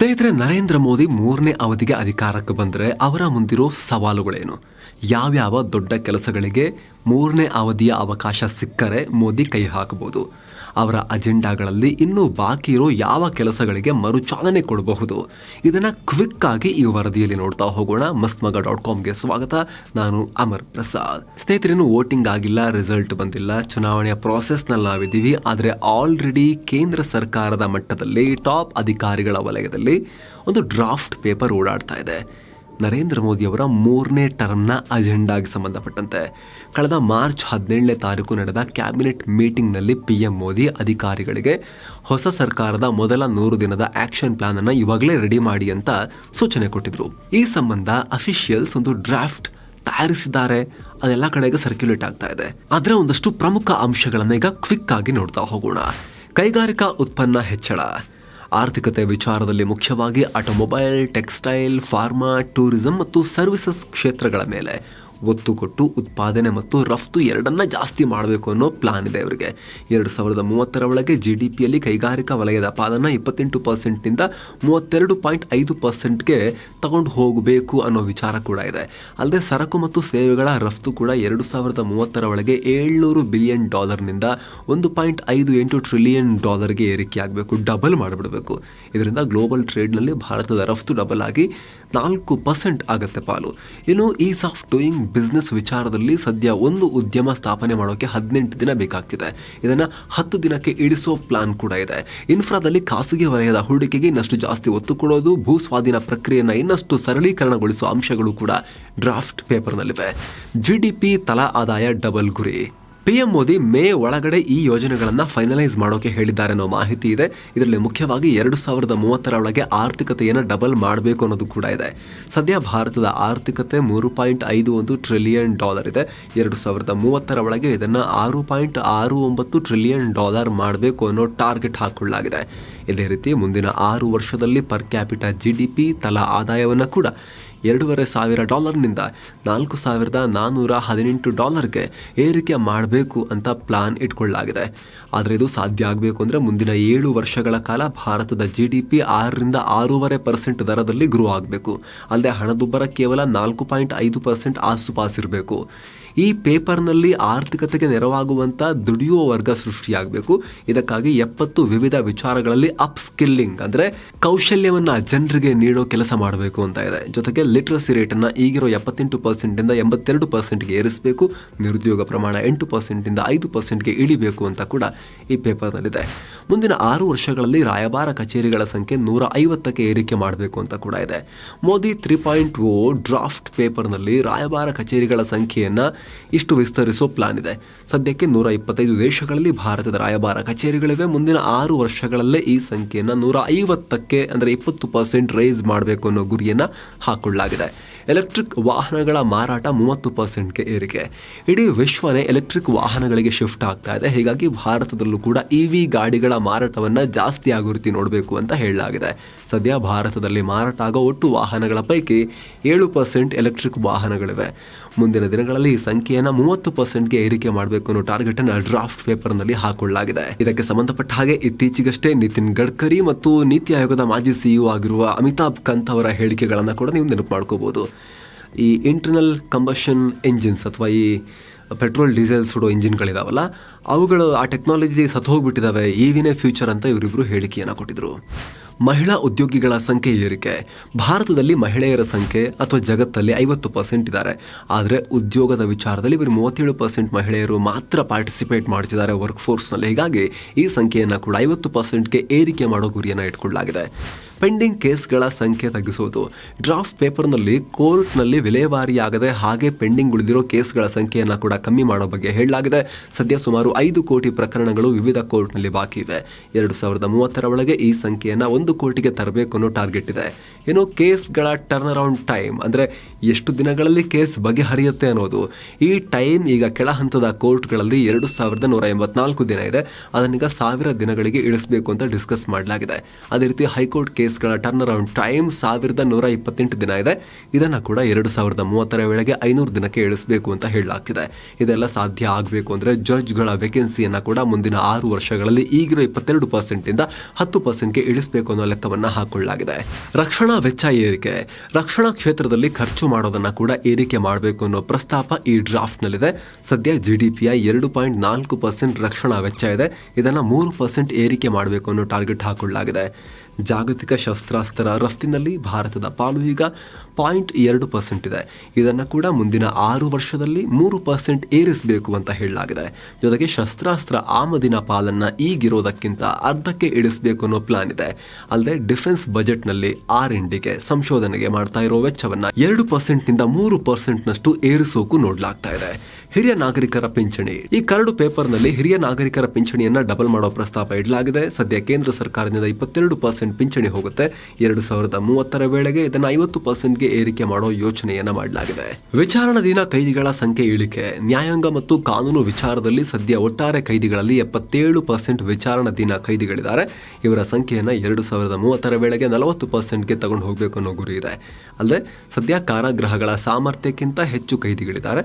ಸ್ನೇಹಿತರೆ, ನರೇಂದ್ರ ಮೋದಿ ಮೂರನೇ ಅವಧಿಗೆ ಅಧಿಕಾರಕ್ಕೆ ಬಂದರೆ ಅವರ ಮುಂದಿರೋ ಸವಾಲುಗಳೇನು? ಯಾವ್ಯಾವ ದೊಡ್ಡ ಕೆಲಸಗಳಿಗೆ ಮೂರನೇ ಅವಧಿಯ ಅವಕಾಶ ಸಿಕ್ಕರೆ ಮೋದಿ ಕೈ ಹಾಕಬಹುದು ಅವರ ಅಜೆಂಡಾಗಳಲ್ಲಿ ಇನ್ನೂ ಬಾಕಿ ಇರೋ ಯಾವ ಕೆಲಸಗಳಿಗೆ ಮರುಚಾಲನೆ ಕೊಡಬಹುದು. ಇದನ್ನ ಕ್ವಿಕ್ ಆಗಿ ಈ ವರದಿಯಲ್ಲಿ ನೋಡ್ತಾ ಹೋಗೋಣ. ಮಸ್ಮಗ ಮಗ ಡಾಟ್ ಕಾಮ್ಗೆ ಸ್ವಾಗತ. ನಾನು ಅಮರ್ ಪ್ರಸಾದ್. ಸ್ನೇಹಿತರೇನು, ವೋಟಿಂಗ್ ಆಗಿಲ್ಲ, ರಿಸಲ್ಟ್ ಬಂದಿಲ್ಲ. ಚುನಾವಣೆಯ ಪ್ರಾಸೆಸ್ನಲ್ಲಿ ನಾವಿದ್ದೀವಿ. ಆದರೆ ಆಲ್ರೆಡಿ ಕೇಂದ್ರ ಸರ್ಕಾರದ ಮಟ್ಟದಲ್ಲಿ ಟಾಪ್ ಅಧಿಕಾರಿಗಳ ವಲಯದಲ್ಲಿ ಒಂದು ಡ್ರಾಫ್ಟ್ ಪೇಪರ್ ಓಡಾಡ್ತಾ ಇದೆ. ನರೇಂದ್ರ ಮೋದಿ ಅವರ ಮೂರನೇ ಟರ್ಮ್ನ ಅಜೆಂಡಾಗೆ ಸಂಬಂಧಪಟ್ಟಂತೆ ಕಳೆದ ಮಾರ್ಚ್ ಹದಿನೇಳನೇ ತಾರೀಕು ನಡೆದ ಕ್ಯಾಬಿನೆಟ್ ಮೀಟಿಂಗ್ನಲ್ಲಿ ಪಿ ಎಂ ಮೋದಿ ಅಧಿಕಾರಿಗಳಿಗೆ ಹೊಸ ಸರ್ಕಾರದ ಮೊದಲ ನೂರು ದಿನದ ಆಕ್ಷನ್ ಪ್ಲಾನ್ ಅನ್ನ ಇವಾಗಲೇ ರೆಡಿ ಮಾಡಿ ಅಂತ ಸೂಚನೆ ಕೊಟ್ಟಿದ್ರು. ಈ ಸಂಬಂಧ ಅಫಿಷಿಯಲ್ಸ್ ಒಂದು ಡ್ರಾಫ್ಟ್ ತಯಾರಿಸಿದ್ದಾರೆ. ಅದೆಲ್ಲ ಕಡೆಗೆ ಸರ್ಕ್ಯುಲೇಟ್ ಆಗ್ತಾ ಇದೆ. ಅದರ ಒಂದಷ್ಟು ಪ್ರಮುಖ ಅಂಶಗಳನ್ನ ಈಗ ಕ್ವಿಕ್ ಆಗಿ ನೋಡ್ತಾ ಹೋಗೋಣ. ಕೈಗಾರಿಕಾ ಉತ್ಪನ್ನ ಹೆಚ್ಚಳ. ಆರ್ಥಿಕತೆ ವಿಚಾರದಲ್ಲಿ ಮುಖ್ಯವಾಗಿ ಆಟೋಮೊಬೈಲ್ ಟೆಕ್ಸ್ಟೈಲ್ ಫಾರ್ಮಾ ಟೂರಿಸಂ ಮತ್ತು ಸರ್ವಿಸಸ್ ಕ್ಷೇತ್ರಗಳ ಮೇಲೆ. ಒತ್ತು ಕೊಟ್ಟು ಉತ್ಪಾದನೆ ಮತ್ತು ರಫ್ತು ಎರಡನ್ನ ಜಾಸ್ತಿ ಮಾಡಬೇಕು ಅನ್ನೋ ಪ್ಲಾನ್ ಇದೆ ಅವರಿಗೆ ಎರಡು ಸಾವಿರದ ಮೂವತ್ತರ ಒಳಗೆ ಜಿ ಡಿ ಪಿಯಲ್ಲಿ ಕೈಗಾರಿಕಾ ವಲಯದ ಪಾಲನ್ನ ಇಪ್ಪತ್ತೆಂಟು ಪರ್ಸೆಂಟ್ನಿಂದ ಮೂವತ್ತೆರಡು ಪಾಯಿಂಟ್ ಐದು ಪರ್ಸೆಂಟ್ಗೆ ತಗೊಂಡು ಹೋಗಬೇಕು ಅನ್ನೋ ವಿಚಾರ ಕೂಡ ಇದೆ. ಅಲ್ಲದೆ ಸರಕು ಮತ್ತು ಸೇವೆಗಳ ರಫ್ತು ಕೂಡ ಎರಡು ಸಾವಿರದ ಮೂವತ್ತರ ಒಳಗೆ ಏಳ್ನೂರು ಬಿಲಿಯನ್ ಡಾಲರ್ನಿಂದ ಒಂದು ಪಾಯಿಂಟ್ ಐದು ಎಂಟು ಟ್ರಿಲಿಯನ್ ಡಾಲರ್ಗೆ ಏರಿಕೆಯಾಗಬೇಕು ಡಬಲ್ ಮಾಡಿಬಿಡಬೇಕು. ಇದರಿಂದ ಗ್ಲೋಬಲ್ ಟ್ರೇಡ್ನಲ್ಲಿ ಭಾರತದ ರಫ್ತು ಡಬಲ್ ಆಗಿ ನಾಲ್ಕು ಪರ್ಸೆಂಟ್ ಆಗುತ್ತೆ ಪಾಲು. ಇನ್ನು ಈಸ್ ಆಫ್ ಡೂಯಿಂಗ್ ಬಿಸ್ನೆಸ್ ವಿಚಾರದಲ್ಲಿ ಸದ್ಯ ಒಂದು ಉದ್ಯಮ ಸ್ಥಾಪನೆ ಮಾಡೋಕೆ ಹದಿನೆಂಟು ದಿನ ಬೇಕಾಗ್ತಿದೆ. ಇದನ್ನು ಹತ್ತು ದಿನಕ್ಕೆ ಇಳಿಸೋ ಪ್ಲಾನ್ ಕೂಡ ಇದೆ. ಇನ್ಫ್ರಾದಲ್ಲಿ ಖಾಸಗಿ ವಲಯದ ಹೂಡಿಕೆಗೆ ಇನ್ನಷ್ಟು ಜಾಸ್ತಿ ಒತ್ತು ಕೊಡೋದು, ಭೂ ಸ್ವಾಧೀನ ಪ್ರಕ್ರಿಯೆಯನ್ನು ಇನ್ನಷ್ಟು ಸರಳೀಕರಣಗೊಳಿಸುವ ಅಂಶಗಳು ಕೂಡ ಡ್ರಾಫ್ಟ್ ಪೇಪರ್ನಲ್ಲಿವೆ ಜಿ ಡಿ ಪಿ ತಲಾ ಆದಾಯ ಡಬಲ್ ಗುರಿ. ಪಿಎಂ ಮೋದಿ ಮೇ ಒಳಗಡೆ ಈ ಯೋಜನೆಗಳನ್ನು ಫೈನಲೈಸ್ ಮಾಡೋಕೆ ಹೇಳಿದ್ದಾರೆ ಅನ್ನೋ ಮಾಹಿತಿ ಇದೆ. ಇದರಲ್ಲಿ ಮುಖ್ಯವಾಗಿ ಎರಡು ಸಾವಿರದ ಮೂವತ್ತರ ಒಳಗೆ ಆರ್ಥಿಕತೆಯನ್ನು ಡಬಲ್ ಮಾಡಬೇಕು ಅನ್ನೋದು ಕೂಡ ಇದೆ. ಸದ್ಯ ಭಾರತದ ಆರ್ಥಿಕತೆ ಮೂರು ಪಾಯಿಂಟ್ ಐದು ಒಂದು ಟ್ರಿಲಿಯನ್ ಡಾಲರ್ ಇದೆ. ಎರಡು ಸಾವಿರದ ಮೂವತ್ತರ ಒಳಗೆ ಇದನ್ನು ಆರು ಪಾಯಿಂಟ್ ಆರು ಒಂಬತ್ತು ಟ್ರಿಲಿಯನ್ ಡಾಲರ್ ಮಾಡಬೇಕು ಅನ್ನೋ ಟಾರ್ಗೆಟ್ ಹಾಕೊಳ್ಳಲಾಗಿದೆ. ಇದೇ ರೀತಿ ಮುಂದಿನ ಆರು ವರ್ಷದಲ್ಲಿ per capita G D P ತಲಾ ಆದಾಯವನ್ನು ಕೂಡ ಎರಡೂವರೆ ಸಾವಿರ ಡಾಲರ್ನಿಂದ ನಾಲ್ಕು ಸಾವಿರದ ನಾನ್ನೂರ ಹದಿನೆಂಟು ಡಾಲರ್ಗೆ ಏರಿಕೆ ಮಾಡಬೇಕು ಅಂತ ಪ್ಲಾನ್ ಇಟ್ಕೊಳ್ಳಲಾಗಿದೆ. ಆದರೆ ಇದು ಸಾಧ್ಯ ಆಗಬೇಕು ಅಂದರೆ ಮುಂದಿನ ಏಳು ವರ್ಷಗಳ ಕಾಲ ಭಾರತದ ಜಿ ಡಿ ಪಿ ಆರರಿಂದ ಆರೂವರೆ ಪರ್ಸೆಂಟ್ ದರದಲ್ಲಿ ಗ್ರೋ ಆಗಬೇಕು. ಅಲ್ಲದೆ ಹಣದುಬ್ಬರ ಕೇವಲ ನಾಲ್ಕು ಪಾಯಿಂಟ್ ಐದು ಪರ್ಸೆಂಟ್ ಆಸುಪಾಸಿರಬೇಕು. ಈ ಪೇಪರ್ನಲ್ಲಿ ಆರ್ಥಿಕತೆಗೆ ನೆರವಾಗುವಂಥ ದುಡಿಯುವ ವರ್ಗ ಸೃಷ್ಟಿಯಾಗಬೇಕು. ಇದಕ್ಕಾಗಿ ಎಪ್ಪತ್ತು ವಿವಿಧ ವಿಚಾರಗಳಲ್ಲಿ ಅಪ್ ಸ್ಕಿಲ್ಲಿಂಗ್ ಅಂದರೆ ಕೌಶಲ್ಯವನ್ನು ಜನರಿಗೆ ನೀಡೋ ಕೆಲಸ ಮಾಡಬೇಕು ಅಂತ ಇದೆ. ಜೊತೆಗೆ ಲಿಟ್ರಸಿ ರೇಟನ್ನು ಈಗಿರೋ ಎಪ್ಪತ್ತೆಂಟು ಪರ್ಸೆಂಟಿಂದ ಎಂಬತ್ತೆರಡು ಪರ್ಸೆಂಟ್ಗೆ ಏರಿಸಬೇಕು. ನಿರುದ್ಯೋಗ ಪ್ರಮಾಣ ಎಂಟು ಪರ್ಸೆಂಟಿಂದ ಐದು ಪರ್ಸೆಂಟ್ಗೆ ಇಳಿಬೇಕು ಅಂತ ಕೂಡ ಈ ಪೇಪರ್ನಲ್ಲಿದೆ. ಮುಂದಿನ ಆರು ವರ್ಷಗಳಲ್ಲಿ ರಾಯಭಾರ ಕಚೇರಿಗಳ ಸಂಖ್ಯೆ ನೂರ ಐವತ್ತಕ್ಕೆ ಏರಿಕೆ ಮಾಡಬೇಕು ಅಂತ ಕೂಡ ಇದೆ. Modi three point O draft ಪೇಪರ್ನಲ್ಲಿ ರಾಯಭಾರ ಕಚೇರಿಗಳ ಸಂಖ್ಯೆಯನ್ನ ಇಷ್ಟು ವಿಸ್ತರಿಸೋ ಪ್ಲಾನ್ ಇದೆ. ಸದ್ಯಕ್ಕೆ ನೂರ ಇಪ್ಪತ್ತೈದು ದೇಶಗಳಲ್ಲಿ ಭಾರತದ ರಾಯಭಾರ ಕಚೇರಿಗಳಿವೆ. ಮುಂದಿನ ಆರು ವರ್ಷಗಳಲ್ಲೇ ಈ ಸಂಖ್ಯೆಯನ್ನು ನೂರ ಐವತ್ತಕ್ಕೆ ಅಂದರೆ ಇಪ್ಪತ್ತು ಪರ್ಸೆಂಟ್ ರೈಸ್ ಮಾಡಬೇಕು ಅನ್ನೋ ಗುರಿಯನ್ನು ಹಾಕೊಳ್ಳಲಾಗಿದೆ. ಎಲೆಕ್ಟ್ರಿಕ್ ವಾಹನಗಳ ಮಾರಾಟ ಮೂವತ್ತು ಪರ್ಸೆಂಟ್ಗೆ ಏರಿಕೆ. ಇಡೀ ವಿಶ್ವನೇ ಎಲೆಕ್ಟ್ರಿಕ್ ವಾಹನಗಳಿಗೆ ಶಿಫ್ಟ್ ಆಗ್ತಾ ಇದೆ. ಹೀಗಾಗಿ ಭಾರತದಲ್ಲೂ ಕೂಡ ಇ ವಿ ಗಾಡಿಗಳ ಮಾರಾಟವನ್ನು ಜಾಸ್ತಿ ಆಗೋ ರೀತಿ ನೋಡಬೇಕು ಅಂತ ಹೇಳಲಾಗಿದೆ. ಸದ್ಯ ಭಾರತದಲ್ಲಿ ಮಾರಾಟ ಆಗೋ ಒಟ್ಟು ವಾಹನಗಳ ಪೈಕಿ ಏಳು ಪರ್ಸೆಂಟ್ ಎಲೆಕ್ಟ್ರಿಕ್ ವಾಹನಗಳಿವೆ. ಮುಂದಿನ ದಿನಗಳಲ್ಲಿ ಈ ಸಂಖ್ಯೆಯನ್ನು ಮೂವತ್ತು ಪರ್ಸೆಂಟ್ಗೆ ಏರಿಕೆ ಮಾಡಬೇಕು ಅನ್ನೋ ಟಾರ್ಗೆಟ್ ಅನ್ನು ಡ್ರಾಫ್ಟ್ ಪೇಪರ್ನಲ್ಲಿ ಹಾಕೊಳ್ಳಲಾಗಿದೆ. ಇದಕ್ಕೆ ಸಂಬಂಧಪಟ್ಟ ಹಾಗೆ ಇತ್ತೀಚೆಗಷ್ಟೇ ನಿತಿನ್ ಗಡ್ಕರಿ ಮತ್ತು ನೀತಿ ಆಯೋಗದ ಮಾಜಿ ಸಿಇಒ ಆಗಿರುವ ಅಮಿತಾಬ್ ಕಂತ್ ಅವರ ಹೇಳಿಕೆಗಳನ್ನು ಕೂಡ ನೀವು ನೆನಪು ಮಾಡ್ಕೋಬಹುದು ಈ ಇಂಟರ್ನಲ್ ಕಂಬಷನ್ ಎಂಜಿನ್ಸ್ ಅಥವಾ ಈ ಪೆಟ್ರೋಲ್ ಡೀಸೆಲ್ ಸುಡೋ ಇಂಜಿನ್ಗಳಿದಾವಲ್ಲ ಅವುಗಳು ಆ ಟೆಕ್ನಾಲಜಿ ಸತ್ತು ಹೋಗ್ಬಿಟ್ಟಿದ್ದಾವೆ ಈವಿನೇ ಫ್ಯೂಚರ್ ಅಂತ ಇವರಿಬ್ಬರು ಹೇಳಿಕೆಯನ್ನು ಕೊಟ್ಟಿದ್ರು. ಮಹಿಳಾ ಉದ್ಯೋಗಿಗಳ ಸಂಖ್ಯೆ ಏರಿಕೆ. ಭಾರತದಲ್ಲಿ ಮಹಿಳೆಯರ ಸಂಖ್ಯೆ ಅಥವಾ ಜಗತ್ತಲ್ಲಿ ಐವತ್ತು ಪರ್ಸೆಂಟ್ ಇದ್ದಾರೆ. ಆದರೆ ಉದ್ಯೋಗದ ವಿಚಾರದಲ್ಲಿ ಇವರು ಮೂವತ್ತೇಳು ಪರ್ಸೆಂಟ್ ಮಹಿಳೆಯರು ಮಾತ್ರ ಪಾರ್ಟಿಸಿಪೇಟ್ ಮಾಡ್ತಿದ್ದಾರೆ ವರ್ಕ್ ಫೋರ್ಸ್ನಲ್ಲಿ ಹೀಗಾಗಿ ಈ ಸಂಖ್ಯೆಯನ್ನು ಕೂಡ ಐವತ್ತು ಪರ್ಸೆಂಟ್ಗೆ ಏರಿಕೆ ಮಾಡೋ ಗುರಿಯನ್ನು ಇಟ್ಕೊಳ್ಳಲಾಗಿದೆ. ಪೆಂಡಿಂಗ್ ಕೇಸ್ಗಳ ಸಂಖ್ಯೆ ತಗ್ಗಿಸುವುದು ಡ್ರಾಫ್ಟ್ ಪೇಪರ್ನಲ್ಲಿ ಕೋರ್ಟ್ನಲ್ಲಿ ವಿಲೇವಾರಿಯಾಗದೆ ಹಾಗೆ ಪೆಂಡಿಂಗ್ ಉಳಿದಿರೋ ಕೇಸ್ಗಳ ಸಂಖ್ಯೆಯನ್ನು ಕೂಡ ಕಮ್ಮಿ ಮಾಡೋ ಬಗ್ಗೆ ಹೇಳಲಾಗಿದೆ. ಸದ್ಯ ಸುಮಾರು ಐದು ಕೋಟಿ ಪ್ರಕರಣಗಳು ವಿವಿಧ ಕೋರ್ಟ್ನಲ್ಲಿ ಬಾಕಿ ಇವೆ. ಎರಡು ಸಾವಿರದ ಮೂವತ್ತರ ಒಳಗೆ ಈ ಸಂಖ್ಯೆಯನ್ನು ಒಂದು ಕೋಟಿಗೆ ತರಬೇಕು ಅನ್ನೋ ಟಾರ್ಗೆಟ್ ಇದೆ. ಇನ್ನು ಕೇಸ್ಗಳ ಟರ್ನ್ ಅರೌಂಡ್ ಟೈಮ್ ಅಂದರೆ ಎಷ್ಟು ದಿನಗಳಲ್ಲಿ ಕೇಸ್ ಬಗೆಹರಿಯುತ್ತೆ ಅನ್ನೋದು. ಈ ಟೈಮ್ ಈಗ ಕೆಳ ಹಂತದ ಕೋರ್ಟ್ಗಳಲ್ಲಿ ಎರಡು ಸಾವಿರದ ನೂರ ಎಂಬತ್ನಾಲ್ಕು ದಿನ ಇದೆ. ಅದನ್ನೀಗ ಸಾವಿರ ದಿನಗಳಿಗೆ ಇಳಿಸಬೇಕು ಅಂತ ಡಿಸ್ಕಸ್ ಮಾಡಲಾಗಿದೆ. ಅದೇ ರೀತಿ ಹೈಕೋರ್ಟ್ ಕೇಸ್ಗಳ ಟರ್ನ್ ಅರೌಂಡ್ ಟೈಮ್ ಸಾವಿರದ ನೂರ ಇಪ್ಪತ್ತೆಂಟು ದಿನ ಇದೆ. ಇದನ್ನು ಕೂಡ ಎರಡು ಸಾವಿರದ ಮೂವತ್ತರ ವೇಳೆಗೆ ಐನೂರು ದಿನಕ್ಕೆ ಇಳಿಸಬೇಕು ಅಂತ ಹೇಳಲಾಗ್ತಿದೆ. ಇದೆಲ್ಲ ಸಾಧ್ಯ ಆಗಬೇಕು ಅಂದರೆ ಜಡ್ಜ್ಗಳ ವೇಕೆನ್ಸಿಯನ್ನು ಕೂಡ ಮುಂದಿನ ಆರು ವರ್ಷಗಳಲ್ಲಿ ಈಗಿರೋ ಇಪ್ಪತ್ತೆರಡು ಪರ್ಸೆಂಟಿಂದ ಹತ್ತು ಪರ್ಸೆಂಟ್ಗೆ ಇಳಿಸಬೇಕು ಅನ್ನೋ ಲೆಕ್ಕವನ್ನು ಹಾಕೊಳ್ಳಲಾಗಿದೆ. ರಕ್ಷಣಾ ವೆಚ್ಚ ಏರಿಕೆ. ರಕ್ಷಣಾ ಕ್ಷೇತ್ರದಲ್ಲಿ ಖರ್ಚು ಮಾಡೋದನ್ನ ಕೂಡ ಏರಿಕೆ ಮಾಡಬೇಕು ಅನ್ನೋ ಪ್ರಸ್ತಾಪ ಈ ಡ್ರಾಫ್ಟ್ನಲ್ಲಿದೆ ಸದ್ಯ ಜಿ ಡಿ ಪಿಯ ಎರಡು ಪಾಯಿಂಟ್ ನಾಲ್ಕು ಪರ್ಸೆಂಟ್ ರಕ್ಷಣಾ ವೆಚ್ಚ ಇದೆ. ಇದನ್ನು ಮೂರು ಪರ್ಸೆಂಟ್ ಏರಿಕೆ ಮಾಡಬೇಕು ಅನ್ನೋ ಟಾರ್ಗೆಟ್ ಹಾಕೊಳ್ಳಲಾಗಿದೆ. ಜಾಗತಿಕ ಶಸ್ತ್ರಾಸ್ತ್ರ ರಫ್ತಿನಲ್ಲಿ ಭಾರತದ ಪಾಲು ಈಗ ಪಾಯಿಂಟ್ ಎರಡು ಪರ್ಸೆಂಟ್ ಇದೆ. ಇದನ್ನು ಕೂಡ ಮುಂದಿನ ಆರು ವರ್ಷದಲ್ಲಿ ಮೂರು ಪರ್ಸೆಂಟ್ ಏರಿಸಬೇಕು ಅಂತ ಹೇಳಲಾಗಿದೆ. ಜೊತೆಗೆ ಶಸ್ತ್ರಾಸ್ತ್ರ ಆಮದಿನ ಪಾಲನ್ನ ಈಗಿರೋದಕ್ಕಿಂತ ಅರ್ಧಕ್ಕೆ ಇಳಿಸಬೇಕು ಅನ್ನೋ ಪ್ಲಾನ್ ಇದೆ. ಅಲ್ಲದೆ ಡಿಫೆನ್ಸ್ ಬಜೆಟ್ನಲ್ಲಿ ಆರ್ ಇಂಡಿಗೆ ಸಂಶೋಧನೆಗೆ ಮಾಡ್ತಾ ಇರೋ ವೆಚ್ಚವನ್ನ ಎರಡು ಪರ್ಸೆಂಟ್ನಿಂದ ಮೂರು ಪರ್ಸೆಂಟ್ನಷ್ಟು ಏರಿಸೋಕು ನೋಡಲಾಗ್ತಾ ಇದೆ. ಹಿರಿಯ ನಾಗರಿಕರ ಪಿಂಚಣಿ. ಈ ಕರಡು ಪೇಪರ್ನಲ್ಲಿ ಹಿರಿಯ ನಾಗರಿಕರ ಪಿಂಚಣಿಯನ್ನ ಡಬಲ್ ಮಾಡೋ ಪ್ರಸ್ತಾಪ ಇಡಲಾಗಿದೆ. ಸದ್ಯ ಕೇಂದ್ರ ಸರ್ಕಾರದಿಂದ ಇಪ್ಪತ್ತೆರಡು ಪರ್ಸೆಂಟ್ ಪಿಂಚಣಿ ಹೋಗುತ್ತೆ. ಎರಡು ಸಾವಿರದ ಮೂವತ್ತರ ವೇಳೆಗೆ ಇದನ್ನು ಐವತ್ತು ಪರ್ಸೆಂಟ್ಗೆ ಏರಿಕೆ ಮಾಡೋ ಯೋಚನೆಯನ್ನ ಮಾಡಲಾಗಿದೆ. ವಿಚಾರಣಾಧೀನ ಕೈದಿಗಳ ಸಂಖ್ಯೆ ಇಳಿಕೆ, ನ್ಯಾಯಾಂಗ ಮತ್ತು ಕಾನೂನು ವಿಚಾರದಲ್ಲಿ ಸದ್ಯ ಒಟ್ಟಾರೆ ಕೈದಿಗಳಲ್ಲಿ ಎಪ್ಪತ್ತೇಳು ಪರ್ಸೆಂಟ್ ವಿಚಾರಣಾಧೀನ ಕೈದಿಗಳಿದ್ದಾರೆ. ಇವರ ಸಂಖ್ಯೆಯನ್ನು ಎರಡು ಸಾವಿರದ ಮೂವತ್ತರ ವೇಳೆಗೆ ನಲವತ್ತು ಪರ್ಸೆಂಟ್ಗೆ ತಗೊಂಡು ಹೋಗಬೇಕು ಅನ್ನೋ ಗುರಿ ಇದೆ. ಅಲ್ಲದೆ ಸದ್ಯ ಕಾರಾಗೃಹಗಳ ಸಾಮರ್ಥ್ಯಕ್ಕಿಂತ ಹೆಚ್ಚು ಕೈದಿಗಳಿದ್ದಾರೆ.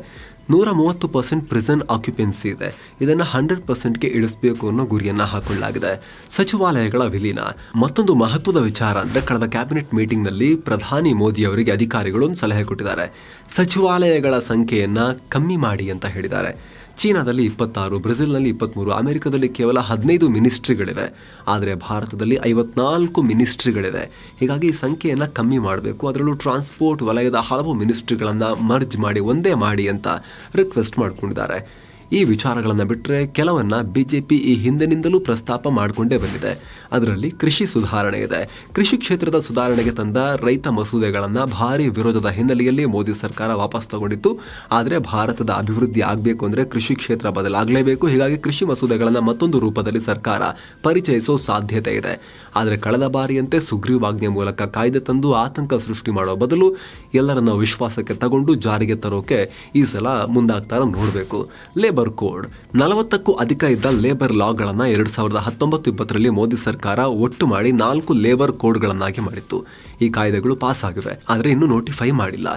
ನೂರ ಮೂವತ್ತು ಪರ್ಸೆಂಟ್ ಪ್ರಿಸನ್ ಆಕ್ಯುಪೆನ್ಸಿ ಇದೆ. ಇದನ್ನು ಹಂಡ್ರೆಡ್ ಪರ್ಸೆಂಟ್ಗೆ ಇಳಿಸಬೇಕು ಅನ್ನೋ ಗುರಿಯನ್ನ ಹಾಕೊಳ್ಳಲಾಗಿದೆ. ಸಚಿವಾಲಯಗಳ ವಿಲೀನ. ಮತ್ತೊಂದು ಮಹತ್ವದ ವಿಚಾರ ಅಂದ್ರೆ ಕಳೆದ ಕ್ಯಾಬಿನೆಟ್ ಮೀಟಿಂಗ್ನಲ್ಲಿ ಪ್ರಧಾನಿ ಮೋದಿ ಅವರಿಗೆ ಅಧಿಕಾರಿಗಳು ಒಂದು ಸಲಹೆ ಕೊಟ್ಟಿದ್ದಾರೆ. ಸಚಿವಾಲಯಗಳ ಸಂಖ್ಯೆಯನ್ನು ಕಮ್ಮಿ ಮಾಡಿ ಅಂತ ಹೇಳಿದ್ದಾರೆ. ಚೀನಾದಲ್ಲಿ ಇಪ್ಪತ್ತಾರು, ಬ್ರೆಜಿಲ್ನಲ್ಲಿ ಇಪ್ಪತ್ತ್ಮೂರು ಅಮೆರಿಕದಲ್ಲಿ ಕೇವಲ ಹದಿನೈದು ಮಿನಿಸ್ಟ್ರಿಗಳಿವೆ. ಆದರೆ ಭಾರತದಲ್ಲಿ ಐವತ್ನಾಲ್ಕು ಮಿನಿಸ್ಟ್ರಿಗಳಿವೆ. ಹೀಗಾಗಿ ಈ ಸಂಖ್ಯೆಯನ್ನು ಕಮ್ಮಿ ಮಾಡಬೇಕು. ಅದರಲ್ಲೂ ಟ್ರಾನ್ಸ್ಪೋರ್ಟ್ ವಲಯದ ಹಲವು ಮಿನಿಸ್ಟ್ರಿಗಳನ್ನು ಮರ್ಜ್ ಮಾಡಿ, ಒಂದೇ ಮಾಡಿ ಅಂತ ರಿಕ್ವೆಸ್ಟ್ ಮಾಡಿಕೊಂಡಿದ್ದಾರೆ. ಈ ವಿಚಾರಗಳನ್ನು ಬಿಟ್ಟರೆ ಕೆಲವನ್ನ ಬಿಜೆಪಿ ಈ ಹಿಂದಿನಿಂದಲೂ ಪ್ರಸ್ತಾಪ ಮಾಡಿಕೊಂಡೇ ಬಂದಿದೆ. ಅದರಲ್ಲಿ ಕೃಷಿ ಸುಧಾರಣೆ ಇದೆ. ಕೃಷಿ ಕ್ಷೇತ್ರದ ಸುಧಾರಣೆಗೆ ತಂದ ರೈತ ಮಸೂದೆಗಳನ್ನು ಭಾರಿ ವಿರೋಧದ ಹಿನ್ನೆಲೆಯಲ್ಲಿ ಮೋದಿ ಸರ್ಕಾರ ವಾಪಸ್ ತಗೊಂಡಿತ್ತು. ಆದರೆ ಭಾರತದ ಅಭಿವೃದ್ಧಿ ಆಗಬೇಕು ಅಂದರೆ ಕೃಷಿ ಕ್ಷೇತ್ರ ಬದಲಾಗಲೇಬೇಕು. ಹೀಗಾಗಿ ಕೃಷಿ ಮಸೂದೆಗಳನ್ನು ಮತ್ತೊಂದು ರೂಪದಲ್ಲಿ ಸರ್ಕಾರ ಪರಿಚಯಿಸೋ ಸಾಧ್ಯತೆ ಇದೆ. ಆದರೆ ಕಳೆದ ಬಾರಿಯಂತೆ ಸುಗ್ರೀವಾಜ್ಞೆ ಮೂಲಕ ಕಾಯ್ದೆ ತಂದು ಆತಂಕ ಸೃಷ್ಟಿ ಮಾಡೋ ಬದಲು ಎಲ್ಲರನ್ನ ವಿಶ್ವಾಸಕ್ಕೆ ತಗೊಂಡು ಜಾರಿಗೆ ತರೋಕೆ ಈ ಸಲ ಮುಂದಾಗ್ತಾರ ನೋಡಬೇಕು. ಲೇಬರ್ ಕೋಡ್ ನಲವತ್ತಕ್ಕೂ ಅಧಿಕ ಇದ್ದ ಲೇಬರ್ ಲಾಗಳನ್ನು ಎರಡು ಸಾವಿರದ ಹತ್ತೊಂಬತ್ತು ಇಪ್ಪತ್ತರಲ್ಲಿ ಮೋದಿ ಸರ್ಕಾರ ಒಟ್ಟು ಮಾಡಿ ನಾಲ್ಕು ಲೇಬರ್ ಕೋಡ್ಗಳನ್ನಾಗಿ ಮಾಡಿತ್ತು. ಈ ಕಾಯ್ದೆಗಳು ಪಾಸ್ ಆಗಿವೆ ಆದರೆ ಇನ್ನೂ ನೋಟಿಫೈ ಮಾಡಿಲ್ಲ.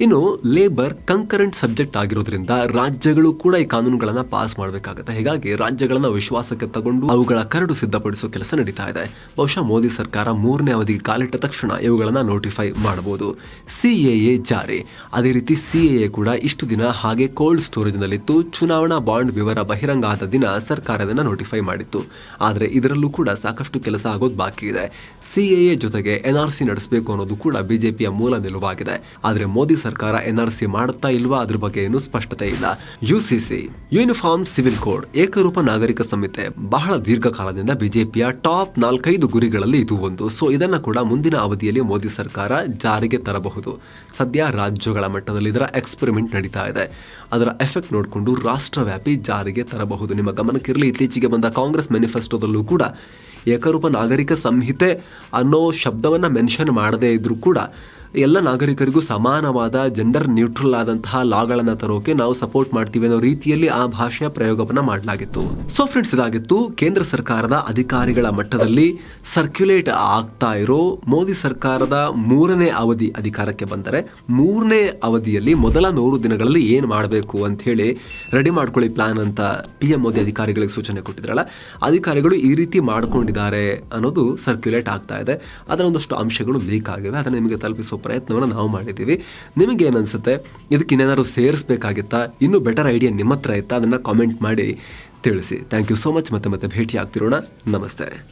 ಇನ್ನು ಲೇಬರ್ ಕಂಕರೆಂಟ್ ಸಬ್ಜೆಕ್ಟ್ ಆಗಿರೋದ್ರಿಂದ ರಾಜ್ಯಗಳು ಕೂಡ ಈ ಕಾನೂನುಗಳನ್ನು ಪಾಸ್ ಮಾಡಬೇಕಾಗುತ್ತೆ. ಹೀಗಾಗಿ ರಾಜ್ಯಗಳನ್ನ ವಿಶ್ವಾಸಕ್ಕೆ ತಗೊಂಡು ಅವುಗಳ ಕರಡು ಸಿದ್ಧಪಡಿಸುವ ಕೆಲಸ ನಡೀತಾ ಇದೆ. ಬಹುಶಃ ಮೋದಿ ಸರ್ಕಾರ ಮೂರನೇ ಅವಧಿಗೆ ಕಾಲಿಟ್ಟ ತಕ್ಷಣ ಇವುಗಳನ್ನ ನೋಟಿಫೈ ಮಾಡಬಹುದು. ಸಿಎಎ ಜಾರಿ. ಅದೇ ರೀತಿ ಸಿಎಎ ಕೂಡ ಇಷ್ಟು ದಿನ ಹಾಗೆ ಕೋಲ್ಡ್ ಸ್ಟೋರೇಜ್ನಲ್ಲಿತ್ತು ಚುನಾವಣಾ ಬಾಂಡ್ ವಿವರ ಬಹಿರಂಗ ಆದ ದಿನ ಸರ್ಕಾರ ಇದನ್ನ ನೋಟಿಫೈ ಮಾಡಿತ್ತು. ಆದರೆ ಇದರಲ್ಲೂ ಕೂಡ ಸಾಕಷ್ಟು ಕೆಲಸ ಆಗೋದು ಬಾಕಿ ಇದೆ. ಸಿಎಎ ಜೊತೆಗೆ ಎನ್ಆರ್ಸಿ ನಡೆಸಬೇಕು ಅನ್ನೋದು ಕೂಡ ಬಿಜೆಪಿಯ ಮೂಲ ನಿಲುವಾಗಿದೆ. ಆದರೆ ಮೋದಿ ಸರ್ಕಾರ ಎನ್ಆರ್ಸಿ ಮಾಡುತ್ತಾ ಇಲ್ವಾ ಅದ್ರ ಬಗ್ಗೆ ಏನು ಸ್ಪಷ್ಟತೆ ಇಲ್ಲ. ಯುಸಿಸಿ, ಯೂನಿಫಾರ್ಮ್ ಸಿವಿಲ್ ಕೋಡ್, ಏಕರೂಪ ನಾಗರಿಕ ಸಂಹಿತೆ, ಬಹಳ ದೀರ್ಘಕಾಲದಿಂದ ಬಿಜೆಪಿಯ ಟಾಪ್ ನಾಲ್ಕೈದು ಗುರಿಗಳಲ್ಲಿ ಇದು ಒಂದು. ಸೊ, ಇದನ್ನ ಕೂಡ ಮುಂದಿನ ಅವಧಿಯಲ್ಲಿ ಮೋದಿ ಸರ್ಕಾರ ಜಾರಿಗೆ ತರಬಹುದು. ಸದ್ಯ ರಾಜ್ಯಗಳ ಮಟ್ಟದಲ್ಲಿ ಇದರ ಎಕ್ಸ್ಪೆರಿಮೆಂಟ್ ನಡೀತಾ ಇದೆ. ಅದರ ಎಫೆಕ್ಟ್ ನೋಡಿಕೊಂಡು ರಾಷ್ಟ್ರವ್ಯಾಪಿ ಜಾರಿಗೆ ತರಬಹುದು. ನಿಮ್ಮ ಗಮನಕ್ಕಿರಲಿ, ಇತ್ತೀಚೆಗೆ ಬಂದ ಕಾಂಗ್ರೆಸ್ ಮ್ಯಾನಿಫೆಸ್ಟೋದಲ್ಲೂ ಕೂಡ ಏಕರೂಪ ನಾಗರಿಕ ಸಂಹಿತೆ ಅನ್ನೋ ಶಬ್ದವನ್ನು ಮೆನ್ಷನ್ ಮಾಡದೇ ಇದ್ರೂ ಕೂಡ ಎಲ್ಲ ನಾಗರಿಕರಿಗೂ ಸಮಾನವಾದ ಜೆಂಡರ್ ನ್ಯೂಟ್ರಲ್ ಆದಂತಹ ಲಾಗಳನ್ನು ತರೋಕೆ ನಾವು ಸಪೋರ್ಟ್ ಮಾಡ್ತೀವಿ ಅನ್ನೋ ರೀತಿಯಲ್ಲಿ ಆ ಭಾಷೆಯ ಪ್ರಯೋಗವನ್ನ ಮಾಡಲಾಗಿತ್ತು. ಸೊ ಫ್ರೆಂಡ್ಸ್ ಇದಾಗಿತ್ತು ಕೇಂದ್ರ ಸರ್ಕಾರದ ಅಧಿಕಾರಿಗಳ ಮಟ್ಟದಲ್ಲಿ ಸರ್ಕ್ಯುಲೇಟ್ ಆಗ್ತಾ ಇರೋ ಮೋದಿ ಸರ್ಕಾರದ ಮೂರನೇ ಅವಧಿ ಅಧಿಕಾರಕ್ಕೆ ಬಂದರೆ ಮೂರನೇ ಅವಧಿಯಲ್ಲಿ ಮೊದಲ ನೂರು ದಿನಗಳಲ್ಲಿ ಏನು ಮಾಡಬೇಕು ಅಂತ ಹೇಳಿ ರೆಡಿ ಮಾಡ್ಕೊಳ್ಳಿ ಪ್ಲಾನ್ ಅಂತ ಪಿ ಎಂ ಮೋದಿ ಅಧಿಕಾರಿಗಳಿಗೆ ಸೂಚನೆ ಕೊಟ್ಟಿದ್ರಲ್ಲ, ಅಧಿಕಾರಿಗಳು ಈ ರೀತಿ ಮಾಡ್ಕೊಂಡಿದ್ದಾರೆ ಅನ್ನೋದು ಸರ್ಕ್ಯುಲೇಟ್ ಆಗ್ತಾ ಇದೆ. ಅದರ ಒಂದಷ್ಟು ಅಂಶಗಳು ಲೀಕ್ ಆಗಿವೆ. ಅದನ್ನು ನಿಮಗೆ ತಲುಪಿಸುವ ಪ್ರಯತ್ನವನ್ನು ನಾವು ಮಾಡಿದ್ದೀವಿ. ನಿಮಗೆ ಏನನ್ಸುತ್ತೆ ಇದಕ್ಕೆ ಇನ್ನೇನಾದ್ರು ಸೇರಿಸ್ಬೇಕಾಗಿತ್ತಾ? ಇನ್ನೂ ಬೆಟರ್ ಐಡಿಯಾ ನಿಮ್ಮ ಹತ್ರ ಇತ್ತಾ? ಅದನ್ನು ಕಾಮೆಂಟ್ ಮಾಡಿ ತಿಳಿಸಿ. ಥ್ಯಾಂಕ್ ಯು ಸೋ ಮಚ್ ಮತ್ತೆ ಮತ್ತೆ ಭೇಟಿ ಆಗ್ತಿರೋಣ ನಮಸ್ತೆ.